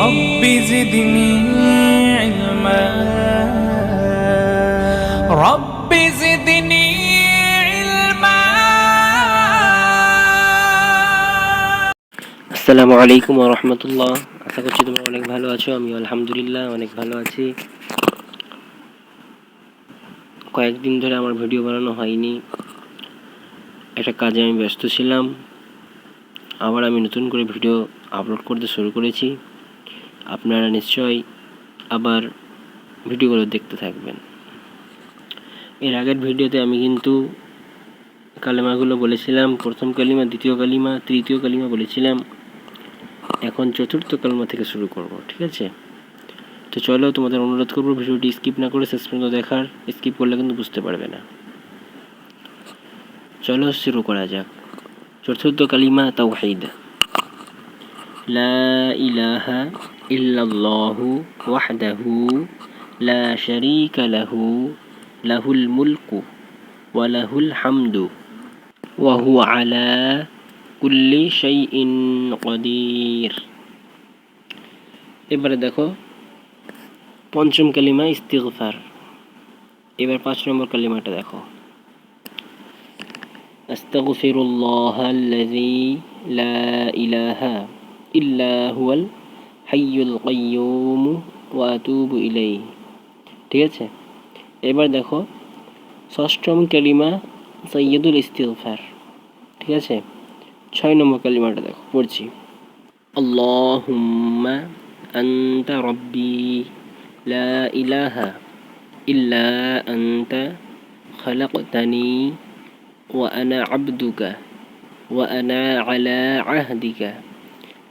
رب زدني علما رب زدني علما আসসালামু আলাইকুম রহমতুল্লাহ আশা করছি তোমরা অনেক ভালো আছো আমি আলহামদুলিল্লাহ অনেক ভালো আছি কয়েকদিন ধরে আমার ভিডিও বানানো হয়নি একটা কাজে আমি ব্যস্ত ছিলাম আবার আমি নতুন করে ভিডিও আপলোড করতে শুরু করেছি আপনারা নিশ্চয়ই আবার ভিডিওগুলো দেখতে থাকবেন। এর আগের ভিডিওতে আমি কিন্তু কালিমাগুলো বলেছিলাম, প্রথম কালিমা, দ্বিতীয় কালিমা, তৃতীয় কালিমা বলেছিলাম। এখন চতুর্থ কালমা থেকে শুরু করব, ঠিক আছে? তো চলো তোমাদের অনুরোধ করব ভিডিওটি স্কিপ না করে শেষ পর্যন্ত দেখার, স্কিপ করলে কিন্তু বুঝতে পারবে না। চলো শুরু করা যাক। চতুর্থ কালিমা তাওহীদ। লা ইলাহা ইল্লাল্লাহু ওয়াহদাহু লা শারীকা লাহু লাহুল মুলকু ওয়া লাহুল হামদু ওয়া হুয়া আলা কুল্লি শাইইন কদির এবারে দেখো পঞ্চম কালিমা ইস্তিগফার এবার পাঁচ নম্বর কালিমাটা দেখো أستغفر الله الذي لا إله ইল্লা হুয়াল হাইয়ুল কাইয়ুমু ওয়া আতুবু ঠিক আছে? এবার দেখো ষষ্ঠম কালিমা সৈয়দুল ইস্তিগফার। ঠিক আছে? ছয় নম্বর কালিমাটা দেখো, পড়ছি। আল্লাহুম্মা আনতা রব্বি লা ইলাহা ইল্লা আনতা খলাকতানি ওয়া আনা আব্দুকা ওয়া আনা আলা আহদিকা।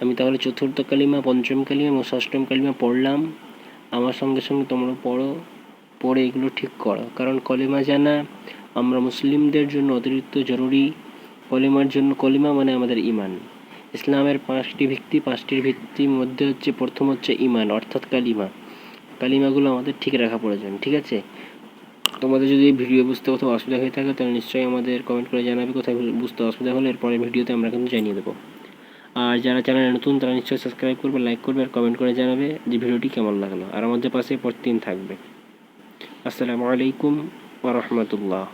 আমি তাহলে চতুর্থ কালিমা, পঞ্চম কালিমা এবং ষষ্ঠম কালিমা পড়লাম। আমার সঙ্গে সঙ্গে তোমরা পড়ো, পড়ে এগুলো ঠিক করো। কারণ কলিমা জানা আমরা মুসলিমদের জন্য অতিরিক্ত জরুরি। কলিমার জন্য কলিমা মানে আমাদের ইমান ইসলামের পাঁচটি ভিত্তি, পাঁচটির ভিত্তির মধ্যে হচ্ছে প্রথম হচ্ছে ইমান অর্থাৎ কালিমা। কালিমাগুলো আমাদের ঠিক রাখা প্রয়োজন, ঠিক আছে? তোমাদের যদি ভিডিও বুঝতে কোথাও অসুবিধা হয়ে থাকে, তাহলে নিশ্চয়ই আমাদের কমেন্ট করে জানাবে। কোথায় বুঝতে অসুবিধা হলে এরপরে ভিডিওতে আমরা কিন্তু জানিয়ে দেবো। আর যারা চ্যানেলে নতুন, তারা নিশ্চয়ই সাবস্ক্রাইব করবে লাইক করবে আর কমেন্ট করে জানাবে যে ভিডিওটি কেমন লাগল। আর আমাদের পাশে প্রতিদিন থাকবে। আসসালামু আলাইকুম ওয়া রাহমাতুল্লাহ।